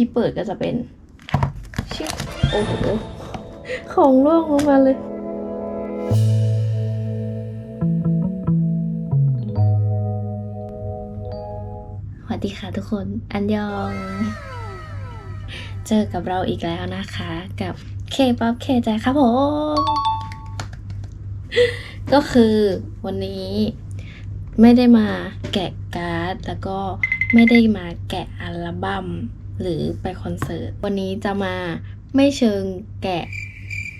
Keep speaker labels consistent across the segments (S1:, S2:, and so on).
S1: ที่เปิดก็จะเป็นชิโอ้โหของร่วงลงมาเลยสวัสดีค่ะทุกคน อันยอง เจอกับเราอีกแล้วนะคะ กับเคป๊อปเคใจครับผม ก็คือวันนี้ไม่ได้มาแกะการ์ด แล้วก็ไม่ได้มาแกะอัลบั้ม หรือไปคอนเสิร์ต วันนี้จะมาไม่เชิงแกะ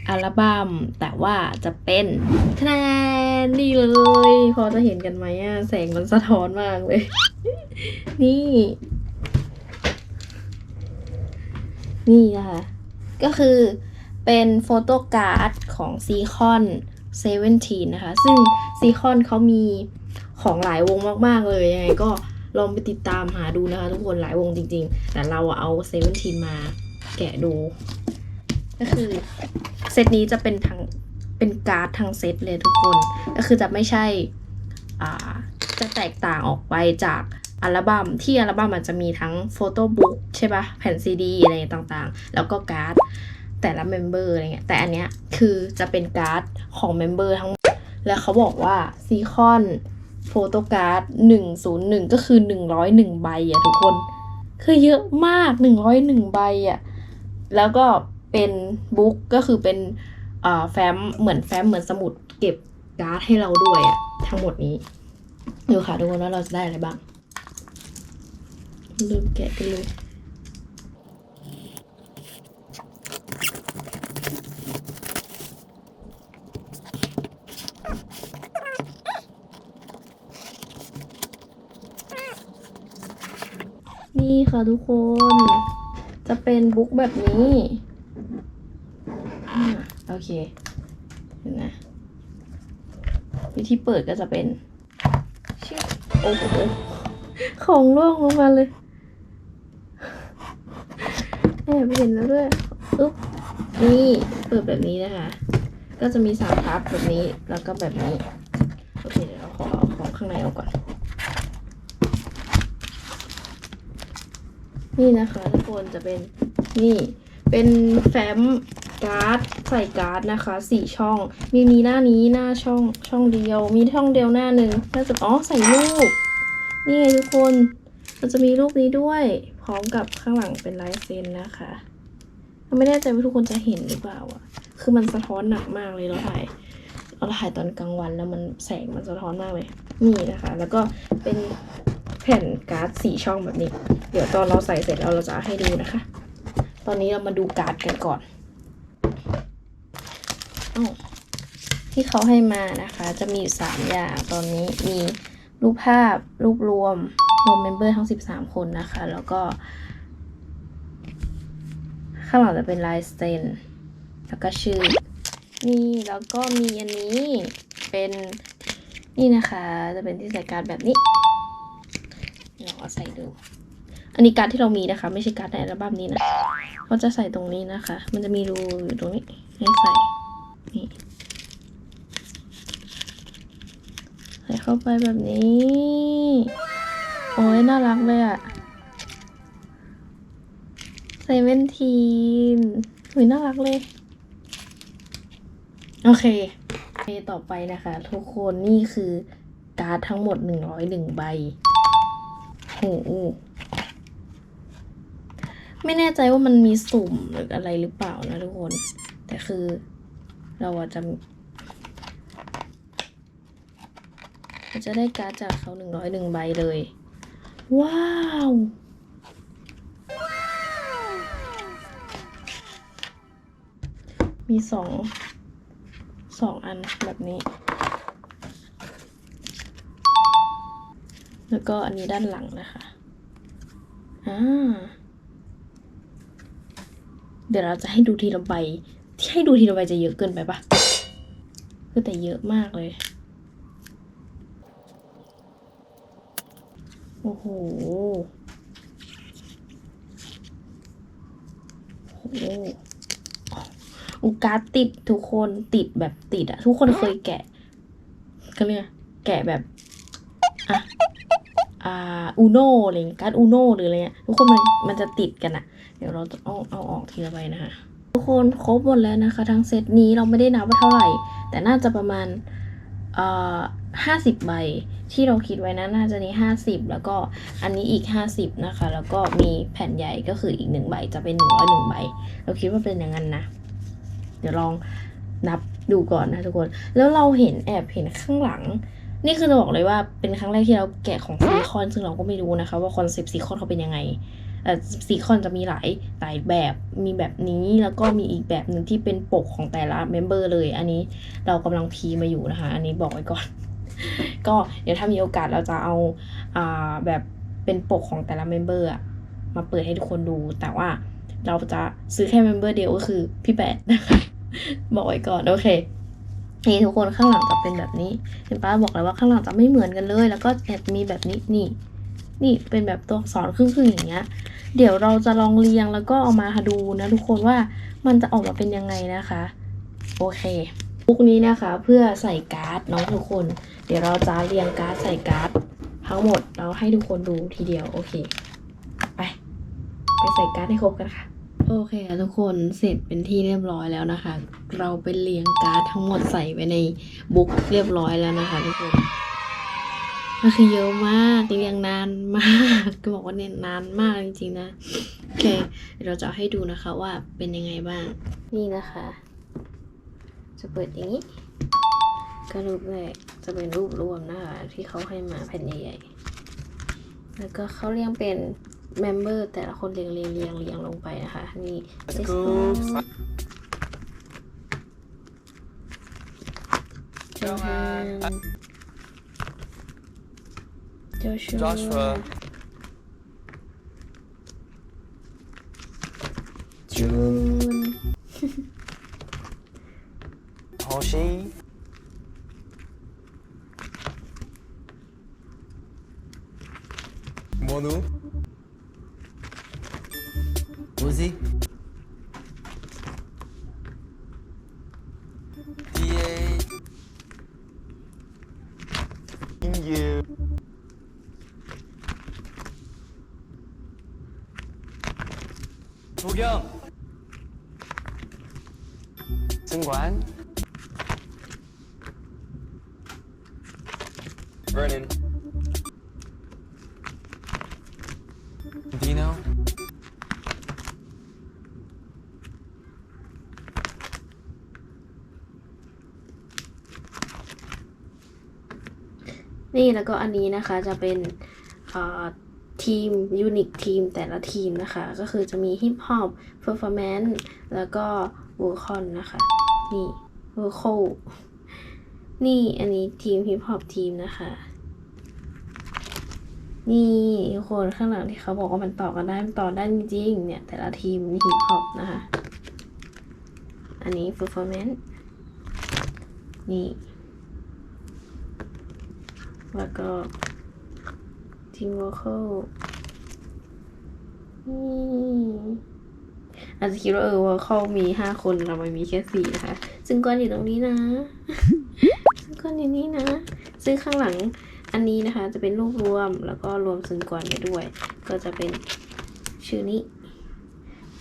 S1: อัลบั้มแต่ว่าจะเป็นคะแนนนี่เลย พอจะเห็นกันไหมอะแสงมันสะท้อนมากเลย นี่ นี่นะคะ ก็คือเป็นโฟโต้การ์ดของซีคอน17นะคะ ซึ่งซีคอนเขามีของหลายวงมาก ๆ เลยยังไงก็ ลองไปติดตามหาดูนะคะ ทุกคนหลายวงจริง ๆ แต่เราเอะเอา17มาแกะดู ก็คือเซตนี้จะเป็นทั้งเป็นการ์ดทั้งเซตเลยทุกคน ก็คือจะไม่ใช่อ่าจะแตกต่างออกไปจากอัลบั้มที่อัลบั้มมันจะมีทั้งโฟโต้บุ๊กใช่ป่ะแผ่นซีดีอะไรต่างๆ แล้วก็การ์ดแต่ละเมมเบอร์อะไรเงี้ยแต่อันเนี้ยคือจะเป็นการ์ดของเมมเบอร์ทั้งหมดแล้วเขาบอกว่าซีคอน โฟโต้การ์ดหนึ่งศูนย์หนึ่งก็คือหนึ่งร้อยหนึ่งใบอะทุกคน คือเยอะมากหนึ่งร้อยหนึ่งใบอะแล้วก็เป็นบุ๊กก็คือเป็นแฟ้มเหมือนแฟ้มเหมือนสมุดเก็บการ์ดให้เราด้วยอะทั้งหมดนี้ดูค่ะทุกคนว่าเราจะได้อะไรบ้างลืมแกะกันเลย นี่ค่ะทุกคน จะเป็นบุ๊กแบบนี้โอเคเห็นไหมวิธีเปิดก็จะเป็นชิโอ้โหของร่วงลงมาเลยแอบเห็นแล้วด้วยอุ๊บนี่เปิดแบบนี้นะคะ ก็จะมีสามพับแบบนี้แล้วก็แบบนี้ โอเคเดี๋ยวเราขอเอาของข้างในออกก่อน นี่นะคะทุกคนจะเป็นนี่เป็นแฟ้มการ์ดใส่การ์ดนะคะสี่ช่อง มีมีหน้านี้หน้าช่องช่องเดียว มีช่องเดียวหน้าหนึ่งน่าจะอ๋อใส่รูปนี่ไงทุกคนมันจะมีรูปนี้ด้วย พร้อมกับข้างหลังเป็นลายเซ็นนะคะไม่แน่ใจว่าทุกคนจะเห็นหรือเปล่าอะ คือมันสะท้อนหนักมากเลยเราถ่ายเราถ่ายตอนกลางวันแล้วมันแสงมันสะท้อนมากเลยนี่นะคะ แล้วก็เป็น แผ่นการ์ดสี่ช่องแบบนี้ เดี๋ยวตอนเราใส่เสร็จแล้วเราจะให้ดูนะคะ ตอนนี้เรามาดูการ์ดกันก่อนอ้าที่เขาให้มานะคะ จะมีอยู่สามอย่างตอนนี้มีรูปภาพรูปรวมรวมเมมเบอร์ทั้ง13คนนะคะ แล้วก็ ข้างหลังจะเป็นลายสเตนแล้วก็ชื่อ นี่แล้วก็มีอันนี้เป็นนี่นะคะ จะเป็นที่ใส่การ์ดแบบนี้ ใส่ดูอันนี้การ์ดที่เรามีนะคะ ไม่ใช่การ์ดในอัลบั้มนี้นะเขาจะใส่ตรงนี้นะคะ มันจะมีรูอยู่ตรงนี้ให้ใส่นี่ใส่เข้าไปแบบนี้ โอ้ยน่ารักเลยอะใส่เวนทีนหุยน่ารักเลย โอเคโอเคต่อไปนะคะ ทุกคนนี่คือการ์ดทั้งหมดหนึ่งร้อยหนึ่งใบ โห ไม่แน่ใจว่ามันมีสุ่มหรืออะไรหรือเปล่านะทุกคน แต่คือเราอาจจะเราจะได้การ์ดจากเขาหนึ่งร้อยหนึ่งใบเลย ว้าว มีสองสองอันแบบนี้ แล้วก็อันนี้ด้านหลังนะคะอ่าเดี๋ยวเราจะให้ดูทีละใบ ที่ให้ดูทีละใบจะเยอะเกินไปปะคือแต่เยอะมากเลย โอ้โหโอ้โหอุกาติดทุกคนติดแบบติดอะทุกคนเคยแกะก็เรียกแกะแบบ อูโนอะไรเงี้ยการ์ดอูโนหรืออะไรเงี้ยทุกคนมันมันจะติดกันอะเดี๋ยวเราเอาเอาออกทีละใบนะคะทุกคนครบหมดแล้วนะคะ ทั้งเซตนี้เราไม่ได้นับว่าเท่าไหร่ แต่น่าจะประมาณเอ่อห้าสิบใบที่เราคิดไว้นะน่าจะนี้ห้าสิบแล้วก็อันนี้อีกห้าสิบนะคะ แล้วก็มีแผ่นใหญ่ก็คืออีกหนึ่งใบจะเป็นหนึ่งร้อยหนึ่งใบ เราคิดว่าเป็นอย่างนั้นนะ เดี๋ยวลองนับดูก่อนนะทุกคน แล้วเราเห็นแอบเห็นข้างหลัง นี่คือจะบอกเลยว่าเป็นครั้งแรกที่เราแกะของซีคอนซึ่งเราก็ไม่รู้นะคะ ว่าคอนเซปต์ซีคอนเขาเป็นยังไงแต่ซีคอนจะมีหลายหลายแบบมีแบบนี้แล้วก็มีอีกแบบหนึ่งที่เป็นปกของแต่ละเมมเบอร์เลย อันนี้เรากำลังพีมาอยู่นะคะ อันนี้บอกไว้ก่อน ก็เดี๋ยวถ้ามีโอกาสเราจะเอาอ่าแบบเป็นปกของแต่ละเมมเบอร์มาเปิดให้ทุกคนดู แต่ว่าเราจะซื้อแค่เมมเบอร์เดียวก็คือพี่แปดนะคะบอกไว้ก่อนโอเค นี่ทุกคนข้างหลังจะเป็นแบบนี้ เห็นป้าบอกแล้วว่าข้างหลังจะไม่เหมือนกันเลย แล้วก็แอบมีแบบนี้นี่ นี่เป็นแบบตัวอักษรครึ่งๆอย่างเงี้ย เดี๋ยวเราจะลองเรียงแล้วก็เอามาดูนะทุกคนว่ามันจะออกมาเป็นยังไงนะคะ โอเคบุกนี้นะคะเพื่อใส่การ์ดน้องทุกคน เดี๋ยวเราจะเรียงการ์ดใส่การ์ดทั้งหมดเราให้ทุกคนดูทีเดียวโอเค ไป ไปใส่การ์ดให้ครบกันค่ะ โอเคค่ะทุกคนเสร็จเป็นที่เรียบร้อยแล้วนะคะ เราไปเรียงการ์ดทั้งหมดใส่ไว้ในบุ๊กเรียบร้อยแล้วนะคะทุกคนมันคือเยอะมากเรียงนานมากก็บอกว่าเนี่ยนานมากจริงๆนะโอเคเดี๋ยวเราจะให้ดูนะคะว่าเป็นยังไงบ้าง นี่นะคะ จะเปิดอย่างนี้ก็รูปแรกจะเป็นรูปรวมนะคะที่เขาให้มาแผ่นใหญ่ๆแล้วก็เขาเรียงเป็น เมมเบอร์แต่ละคนเรียงเรียงเรียงเรียงลงไปนะคะ นี่เจอฮันโจชัว
S2: Joshua
S1: จูน
S2: Hoshi Monu Uzi 도경 승관 Vernon Dino
S1: 네, นี่แล้วก็อันนี้นะคะจะเป็นอ่า ทีมยูนิคทีมแต่ละทีมนะคะ ก็คือจะมีฮิปฮอปเพอร์ฟอร์แมนซ์แล้วก็วอร์คอนนะคะ นี่วอร์คลนี่อันนี้ทีมฮิปฮอปทีมนะคะ นี่ทุกคนข้างหลังที่เขาบอกว่ามันต่อกันได้มันต่อได้จริงๆเนี่ย แต่ละทีมฮิปฮอปนะคะ อันนี้ performance นี่ แล้วก็ ทีมวอลคนี่อาจจะคิดว่าเออวอลคมีห้าคนเราไม่มีแค่สี่นะคะ ซึ่งก้อนอยู่ตรงนี้นะ ซึ่งก้อนอยู่นี่นะ ซึ่งข้างหลังอันนี้นะคะ จะเป็นรูปรวมแล้วก็รวมซึ่งก่อนไปด้วย ก็จะเป็นชื่อนี้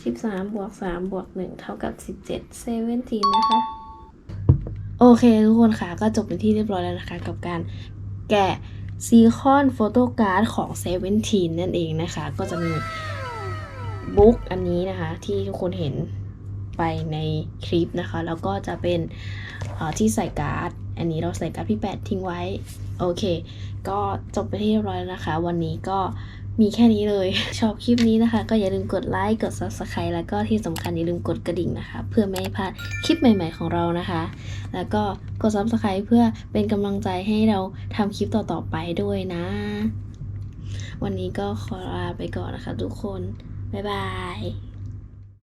S1: สิบสามบวกสามบวกหนึ่งเท่ากับสิบเจ็ดเซเว่นทีนะคะ โอเคทุกคนค่ะ ก็จบเป็นที่เรียบร้อยแล้วนะคะ กับการแกะ ซีคอนโฟโต้การ์ดของเซเว่นทีนนั่นเองนะคะ ก็จะมีบุ๊กอันนี้นะคะ ที่ทุกคนเห็นไปในคลิปนะคะ แล้วก็จะเป็นที่ใส่การ์ด อันนี้เราใส่การ์ดพี่แปดทิ้งไว้ โอเค ก็จบไปที่เรียบร้อยแล้วนะคะ วันนี้ก็ มีแค่นี้เลย ชอบคลิปนี้นะคะ ก็อย่าลืมกดไลค์ กด subscribe แล้วก็ที่สำคัญอย่าลืมกดกระดิ่งนะคะ เพื่อไม่ให้พลาดคลิปใหม่ ๆของเรานะคะ แล้วก็กด subscribe เพื่อเป็นกำลังใจให้เราทำคลิปต่อๆไปด้วยนะ วันนี้ก็ขอลาไปก่อนนะคะ ทุกคน บ๊ายบาย